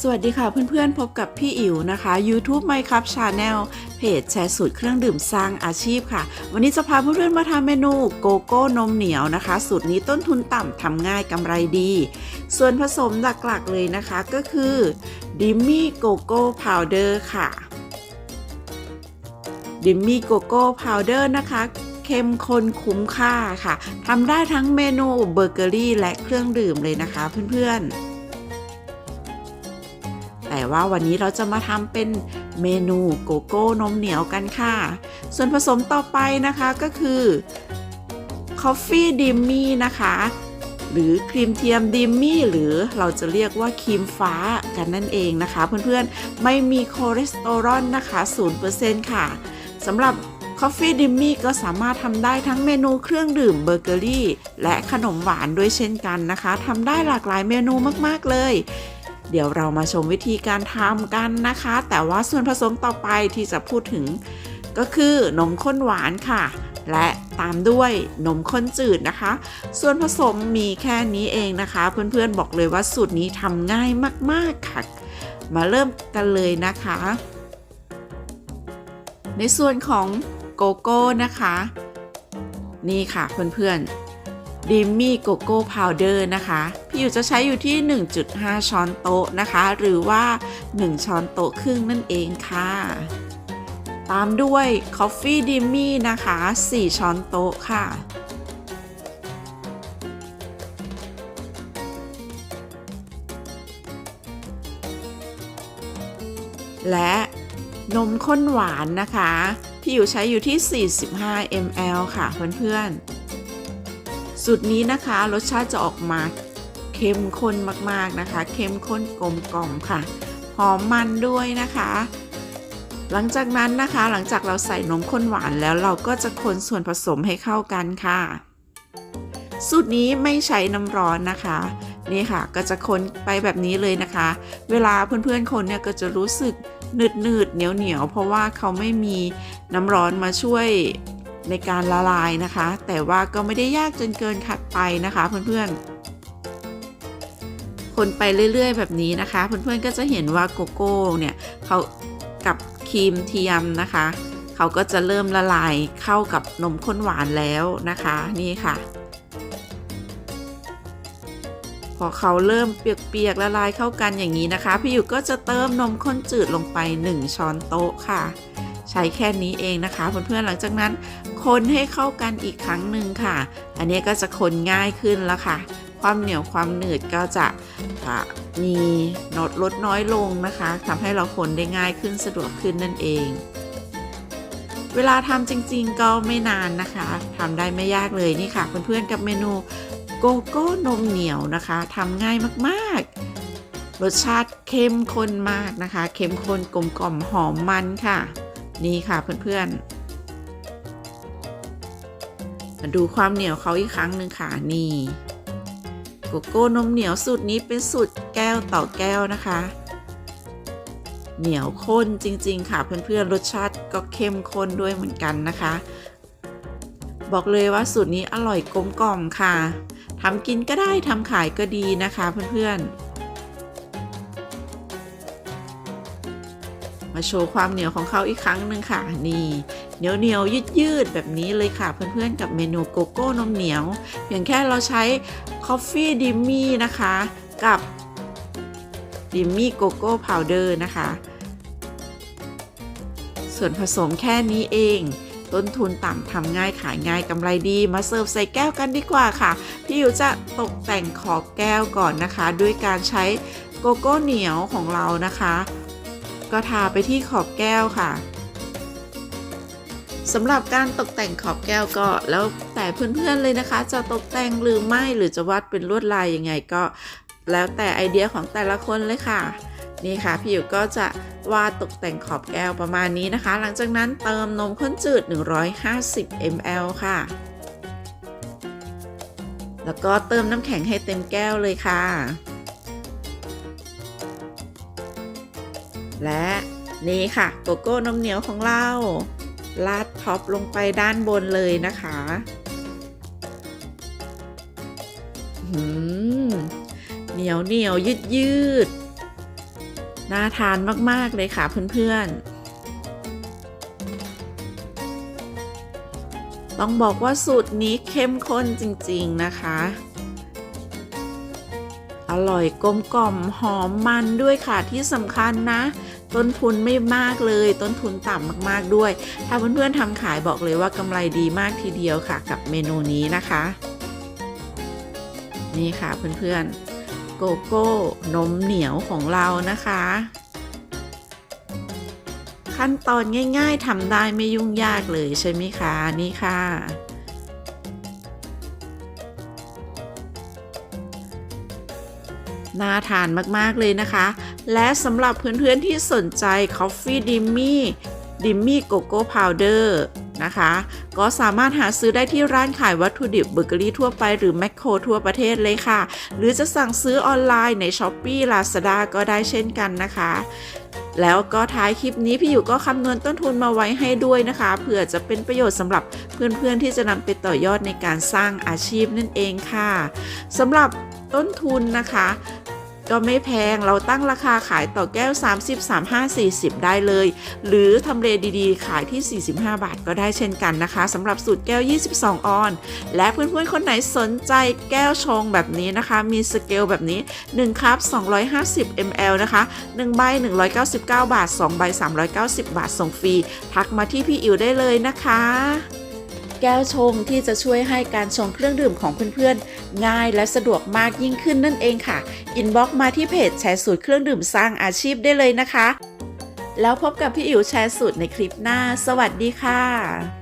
สวัสดีค่ะเพื่อนๆ พบกับพี่อิ๋วนะคะ YouTube My Cup Channel เพจแชร์สูตรเครื่องดื่มสร้างอาชีพค่ะ วันนี้จะพาเพื่อนๆมาทำเมนูโกโก้นมเหนียวนะคะ สูตรนี้ต้นทุนต่ำทำง่ายกำไรดี ส่วนผสมหลักๆเลยนะคะก็คือดิมมี่โกโก้พาวเดอร์ค่ะดิมมี่โกโก้พาวเดอร์นะคะเข้มข้นคุ้มค่าค่ะทำได้ทั้งเมนูเบเกอรี่และเครื่องดื่มเลยนะคะเพื่อนๆ แต่ว่าวันนี้เราจะมาทำเป็นเมนูโกโก้นมเหนียวกันค่ะ ส่วนผสมต่อไปนะคะก็คือ Coffee d i m m y นะคะ หรือครีมเทียมดิมมี่หรือเราจะเรียกว่าครีมฟ้ากันนั่นเองนะคะ เพื่อนๆไม่มีคอเลสเตอรอลนะคะ0%ค่ะสำหรับ Coffee d i m m y ก็สามารถทำได้ทั้งเมนูเครื่องดื่มเบเกอรี่ และขนมหวานด้วยเช่นกันนะคะทำได้หลากหลายเมนูมากๆเลย เดี๋ยวเรามาชมวิธีการทำกันนะคะ แต่ว่าส่วนผสมต่อไปที่จะพูดถึงก็คือนมข้นหวานค่ะ และตามด้วยนมข้นจืดนะคะ ส่วนผสมมีแค่นี้เองนะคะ เพื่อนๆบอกเลยว่าสูตรนี้ทำง่ายมากๆค่ะ มาเริ่มกันเลยนะคะ ในส่วนของโกโก้นะคะ นี่ค่ะเพื่อนๆดิมมี่โกโก้พาวเดอร์นะคะ อยู่จะใช้อยู่ที่ 1.5 ช้อนโต๊ะนะคะ หรือว่า 1 ช้อนโต๊ะครึ่งนั่นเองค่ะ ตามด้วย Coffee d i m m y นะคะ 4 ช้อนโต๊ะค่ะและนมข้นหวานนะคะพี่อยู่ใช้อยู่ที่ 45 ml ค่ะเพื่อนๆ สูตรนี้นะคะรสชาติจะออกมา เข้มข้นมากๆนะคะ เข้มข้นกลมกล่อมค่ะ หอมมันด้วยนะคะ หลังจากนั้นนะคะ หลังจากเราใส่นมข้นหวานแล้วเราก็จะคนส่วนผสมให้เข้ากันค่ะ สูตรนี้ไม่ใช้น้ำร้อนนะคะ นี่ค่ะ ก็จะคนไปแบบนี้เลยนะคะ เวลาเพื่อนๆคนเนี่ยก็จะรู้สึกหนืดหนืดเหนียวเหนียวๆเพราะว่าเขาไม่มีน้ำร้อนมาช่วยในการละลายนะคะ แต่ว่าก็ไม่ได้ยากจนเกินขัดไปนะคะเพื่อนๆ คนไปเรื่อย ๆ แบบนี้นะคะ เพื่อนๆก็จะเห็นว่าโกโก้เนี่ยเขากับครีมเทียมนะคะ เขาก็จะเริ่มละลายเข้ากับนมข้นหวานแล้วนะคะ นี่ค่ะ พอเขาเริ่มเปียกๆละลายเข้ากันอย่างนี้นะคะ พี่อยู่ก็จะเติมนมข้นจืดลงไป 1 ช้อนโต๊ะค่ะ ใช้แค่นี้เองนะคะ เพื่อนๆหลังจากนั้น คนให้เข้ากันอีกครั้งหนึ่งค่ะ อันนี้ก็จะคนง่ายขึ้นแล้วค่ะ ความเหนียวความหนืดก็จะอะ มีลดลดน้อยลงนะคะทำให้เราคนได้ง่ายขึ้นสะดวกขึ้นนั่นเอง เวลาทำจริงๆก็ไม่นานนะคะทำได้ไม่ยากเลยนี่ค่ะ เพื่อนๆกับเมนูโกโก้นมเหนียวนะคะทำง่ายมากๆ รสชาติเข้มข้นมากนะคะ เข้มข้นกลมกล่อมหอมมันค่ะ นี่ค่ะเพื่อนๆมาดูความเหนียวเขาอีกครั้งหนึ่งค่ะนี่ โก้นมเหนียวสูตรนี้เป็นสูตรแก้วต่อแก้วนะคะ เหนียวข้นจริงๆ ค่ะเพื่อนๆรสชาติก็เข้มข้นด้วยเหมือนกันนะคะ บอกเลยว่าสูตรนี้อร่อยกลมกล่อมค่ะทำกินก็ได้ทำขายก็ดีนะคะเพื่อนๆ มาโชว์ความเหนียวของเขาอีกครั้งหนึ่งค่ะ นี่เหนียวเหนียวยืดยืดๆแบบนี้เลยค่ะ เพื่อนๆกับเมนูโกโก้นมเหนียวเพียงแค่เราใช้ Coffee d i m m y นะคะ กับ d i m m y โกโก้พาวเดอร์นะคะ ส่วนผสมแค่นี้เองต้นทุนต่ำทำง่ายขายง่ายกำไรดีมาเสิร์ฟใส่แก้วกันดีกว่าค่ะ พี่อยู่จะตกแต่งขอบแก้วก่อนนะคะ ด้วยการใช้โกโก้เหนียวของเรานะคะ ก็ทาไปที่ขอบแก้วค่ะสำหรับการตกแต่งขอบแก้วก็แล้วแต่เพื่อนๆเลยนะคะ จะตกแต่งหรือไม่หรือจะวาดเป็นลวดลายยังไงก็ แล้วแต่ไอเดียของแต่ละคนเลยค่ะ นี่ค่ะพี่อยู่ก็จะวาดตกแต่งขอบแก้วประมาณนี้นะคะ หลังจากนั้นเติมนมข้นจืด 150 ml ค่ะ แล้วก็เติมน้ำแข็งให้เต็มแก้วเลยค่ะ และนี่ค่ะโกโก้นมเหนียวของเราลาดท็อปลงไปด้านบนเลยนะคะหืมเหนียวเหนียวยืดยืดน่าทานมาก ๆ เลยค่ะเพื่อนๆ ต้องบอกว่าสูตรนี้เข้มข้นจริง ๆ นะคะ อร่อยกลมกล่อมหอมมันด้วยค่ะที่สำคัญนะ ต้นทุนไม่มากเลย ต้นทุนต่ำมากๆด้วย ถ้าเพื่อนๆทำขายบอกเลยว่ากำไรดีมากทีเดียวค่ะ กับเมนูนี้นะคะ นี่ค่ะเพื่อนๆ โกโก้นมเหนียวของเรานะคะ ขั้นตอนง่ายๆทำได้ไม่ยุ่งยากเลยใช่ไหมคะ นี่ค่ะ น่าทานมากๆเลยนะคะ และสำหรับเพื่อนๆที่สนใจ Coffee d i m m y d i m m y Cocoa Powder นะคะ ก็สามารถหาซื้อได้ที่ร้านขายวัตถุดิบเบเกอรี่ทั่วไปหรือแมคโครทั่วประเทศเลยค่ะ หรือจะสั่งซื้อออนไลน์ใน s h อ p e e Lazada ก็ได้เช่นกันนะคะ แล้วก็ท้ายคลิปนี้พี่อยู่ก็คำนวณต้นทุนมาไว้ให้ด้วยนะคะเผื่อจะเป็นประโยชน์สำหรับเพื่อนๆที่จะนำไปต่อยอดในการสร้างอาชีพนั่นเองค่ะสำหรับ ต้นทุนนะคะ ก็ไม่แพงเราตั้งราคาขายต่อแก้ว 30 35 40 ได้เลย หรือทำเลดีๆ ขายที่ 45 บาทก็ได้เช่นกันนะคะสำหรับสูตรแก้ว 22 ออน และเพื่อนๆ คนไหนสนใจแก้วชงแบบนี้นะคะ มีสเกลแบบนี้1ครับ250 ml นะคะ1ใบ199 บาท 2 ใบ 390 บาทส่งฟรี ทักมาที่พี่อิ๋วได้เลยนะคะ แก้วชงที่จะช่วยให้การชงเครื่องดื่มของเพื่อนๆ ง่ายและสะดวกมากยิ่งขึ้นนั่นเองค่ะ อินบ็อกมาที่เพจแชร์สูตรเครื่องดื่มสร้างอาชีพได้เลยนะคะ แล้วพบกับพี่อิ๋วแชร์สูตรในคลิปหน้า สวัสดีค่ะ